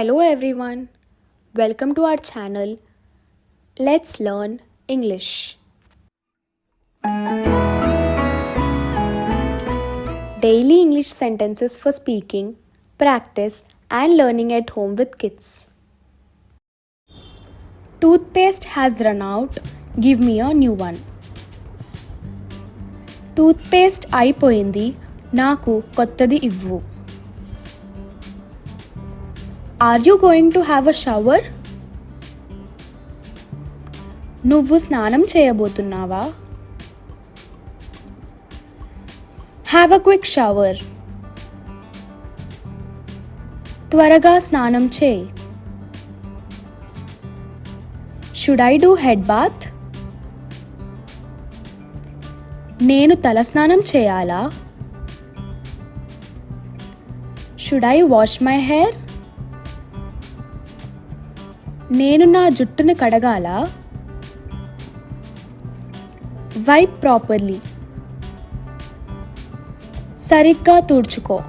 Hello everyone. Welcome to our channel. Let's learn English. Daily English sentences for speaking, practice and learning at home with kids. Toothpaste has run out. Give me a new one. Toothpaste అయిపోయింది నాకు కొత్తది ఇవ్వు Are you going to have a shower నువ్వు స్నానం చేయబోతున్నావా? Have a quick shower త్వరగా స్నానం చేయి. Should I do head bath నేను తల స్నానం చేయాలా? Should I wash my hair నేను నా జుట్టును కడగాల? వైప్ ప్రాపర్లీ సరిగ్గా తుడుచుకో.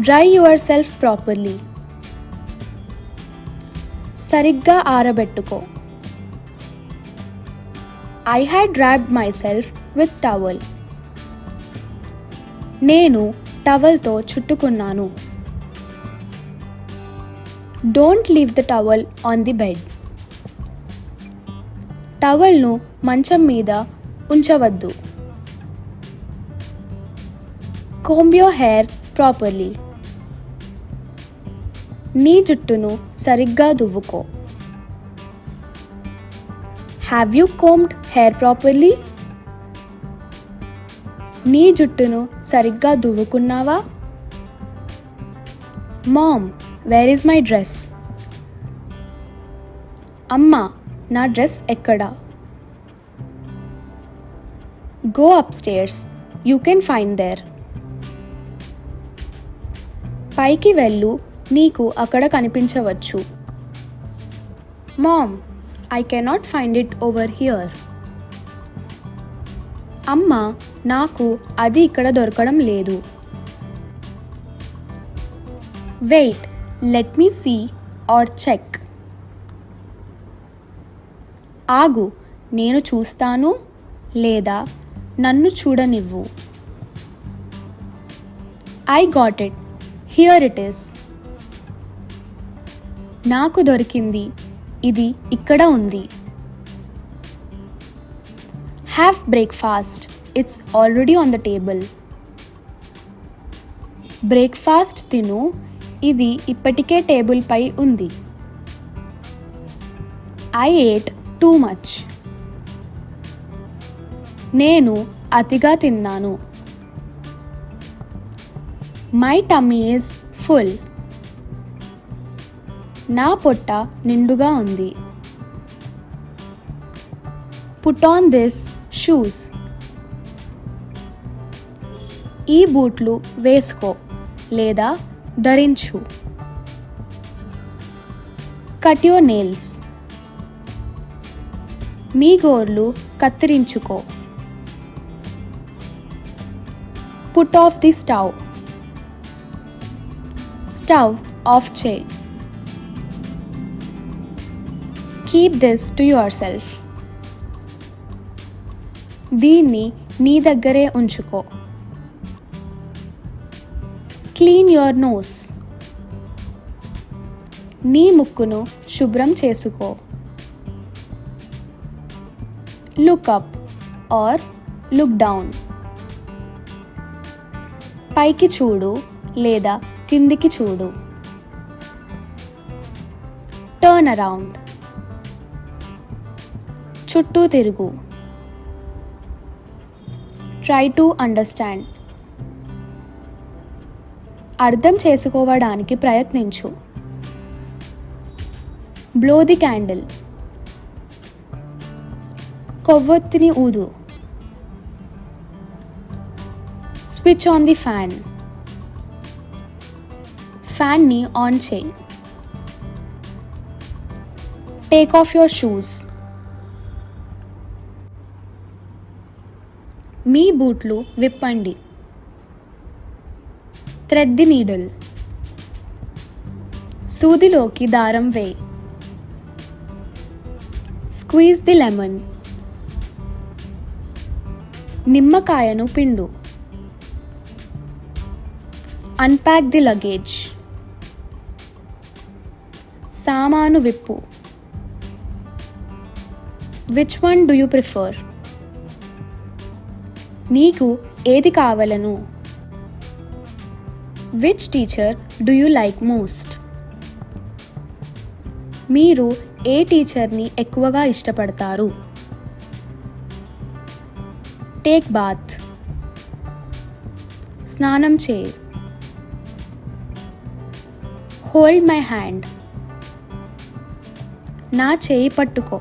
డ్రై యువర్ సెల్ఫ్ ప్రాపర్లీ సరిగ్గా ఆరబెట్టుకో. I had wrapped myself with towel నేను టవల్తో చుట్టుకున్నాను. Don't leave the towel on the bed టవల్ను మంచం మీద ఉంచవద్దు. కోంబ్ యోర్ హెయిర్ ప్రాపర్లీ నీ జుట్టును సరిగ్గా దువ్వుకో. Have you combed hair properly నీ జుట్టును సరిగ్గా దువ్వుకున్నావా? Mom where is my dress అమ్మా నా డ్రెస్ ఎక్కడా? Go upstairs you can find there పైకి వెళ్ళు. నీకు అక్కడ కనిపించవచ్చు. Mom I cannot find it over here అమ్మ నాకు అది ఇక్కడ దొరకడం లేదు. Wait let me see or check ఆగు నేను చూస్తాను లేదా నన్ను చూడనివ్వు. I got it here it is నాకు దొరికింది. ఇది ఇక్కడ ఉంది. Have breakfast it's already on the table breakfast తిను ఇది ఇప్పటికే టేబుల్పై ఉంది. I ate too much. నేను అతిగా తిన్నాను. మై టమ్మీ ఈజ్ ఫుల్ నా పొట్ట నిండుగా ఉంది. పుట్ ఆన్ దిస్ షూస్ ఈ బూట్లు వేసుకో లేదా ధరించు. Cut your nails. మీ గోర్లు కత్తిరించుకో. Put off the stove. Stove off చే keep this to yourself. దీన్ని నీ దగ్గరే ఉంచుకో. Clean your nose. నీ ముక్కును శుభ్రం చేసుకో. Look up or look down. పైకి చూడు లేదా కిందికి చూడు. Turn around. చుట్టూ తిరుగు. Try to understand. అర్థం చేసుకోవడానికి ప్రయత్నించు. Blow the candle. కొవ్వొత్తిని ఊదు. Switch on the fan. ఫ్యాన్ని on చేయి. Take off your shoes. మీ బూట్లు విప్పండి. Thread the needle. సూదిలోకి దారం వే. Squeeze the lemon. నిమ్మకాయను పిండు. Unpack the luggage. సామాను విప్పు. Which one do you prefer? నీకు ఏది కావలను? Which teacher do you like most మీరు ఏ టీచర్ని ఎక్కువగా ఇష్టపడతారు? టేక్ బాత్ స్నానం చేయి. హోల్డ్ మై హ్యాండ్ నా చేయి పట్టుకో.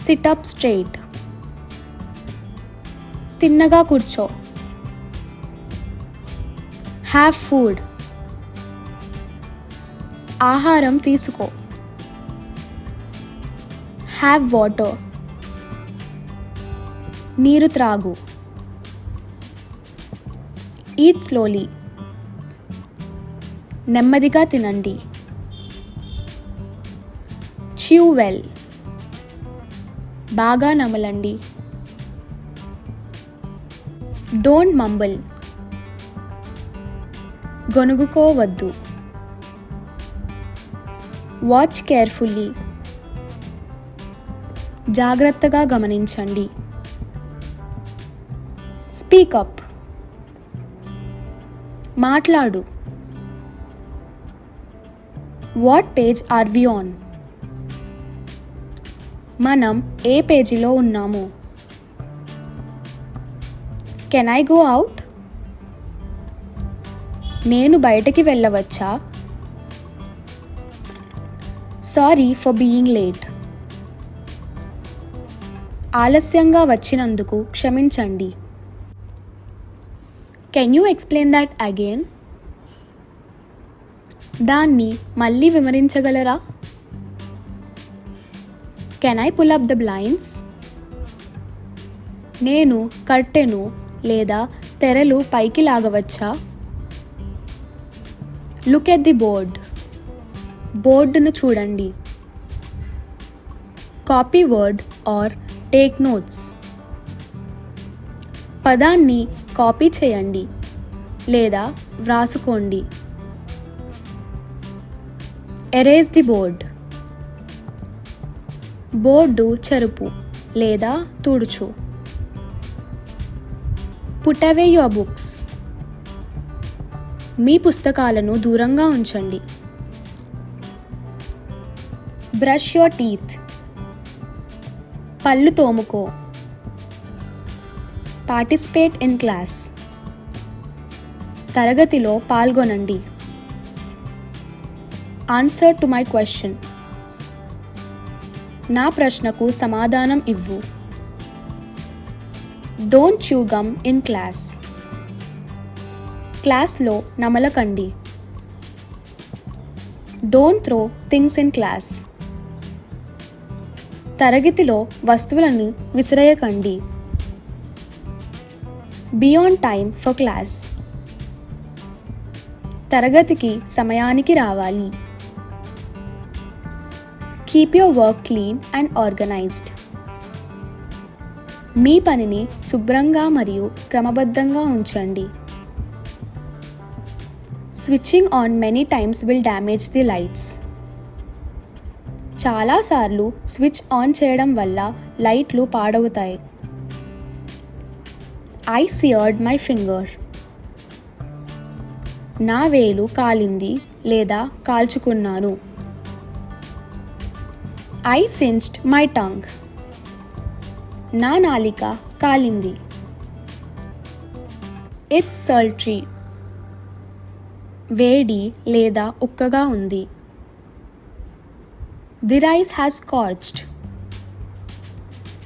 సిటప్ స్ట్రెయిట్ స్ట్రైట్ తిన్నగా కూర్చో. హ్యావ్ ఫుడ్ ఆహారం తీసుకో. హ్యావ్ వాటర్ నీరు త్రాగు. ఈట్ స్లోలీ నెమ్మదిగా తినండి. చ్యూ వెల్ బాగా నమలండి. డోంట్ మంబల్ గొనుగుకోవద్దు వాచ్ కేర్ఫుల్లీ జాగ్రత్తగా గమనించండి. స్పీకప్ మాట్లాడు. What page are we on మనం ఏ పేజీలో ఉన్నాము? కెన్ ఐ గో అవుట్ నేను బయటకి వెళ్ళవచ్చా? సారీ ఫర్ బీయింగ్ లేట్ ఆలస్యంగా వచ్చినందుకు క్షమించండి. Can you explain that again దాన్ని మళ్ళీ వివరించగలరా? Can I pull up the blinds నేను కట్టెను లేదా తెరలు పైకి లాగవచ్చా? లుక్ ఎట్ ది బోర్డ్ బోర్డును చూడండి copy word or take notes పదాన్ని కాపీ చేయండి లేదా వ్రాసుకోండి ఎరేజ్ ది బోర్డ్ బోర్డు చెరుపు లేదా తుడుచు పుట్ అవే యువర్ బుక్స్ మీ పుస్తకాలను దూరంగా ఉంచండి. Brush your teeth. పళ్ళు తోముకో. Participate in class. తరగతిలో పాల్గొనండి. Answer to my question. నా ప్రశ్నకు సమాధానం ఇవ్వు. Don't chew gum in class క్లాస్లో నమలకండి. Don't throw things in class తరగతిలో వస్తువులను విసిరేయకండి. Be on time for class తరగతికి సమయానికి రావాలి. Keep your work clean and organised మీ పనిని శుభ్రంగా మరియు క్రమబద్ధంగా ఉంచండి. Switching on many times will damage the lights చాలాసార్లు స్విచ్ ఆన్ చేయడం వల్ల లైట్లు పాడవుతాయి. ఐ సియర్డ్ మై ఫింగర్ నా వేలు కాలింది లేదా కాల్చుకున్నాను. ఐ సించ్డ్ మై టంగ్ నా నాలిక కాలింది. ఇట్స్ సల్ట్రీ వేడి లేదా ఉక్కగా ఉంది. ది రైస్ హ్యాస్ కార్చ్డ్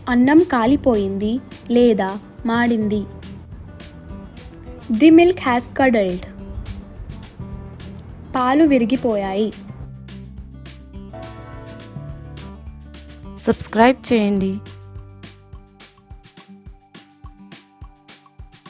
అన్నం కాలిపోయింది లేదా మాడింది. ది మిల్క్ హ్యాస్ కడల్డ్ పాలు విరిగిపోయాయి. సబ్స్క్రైబ్ చేయండి.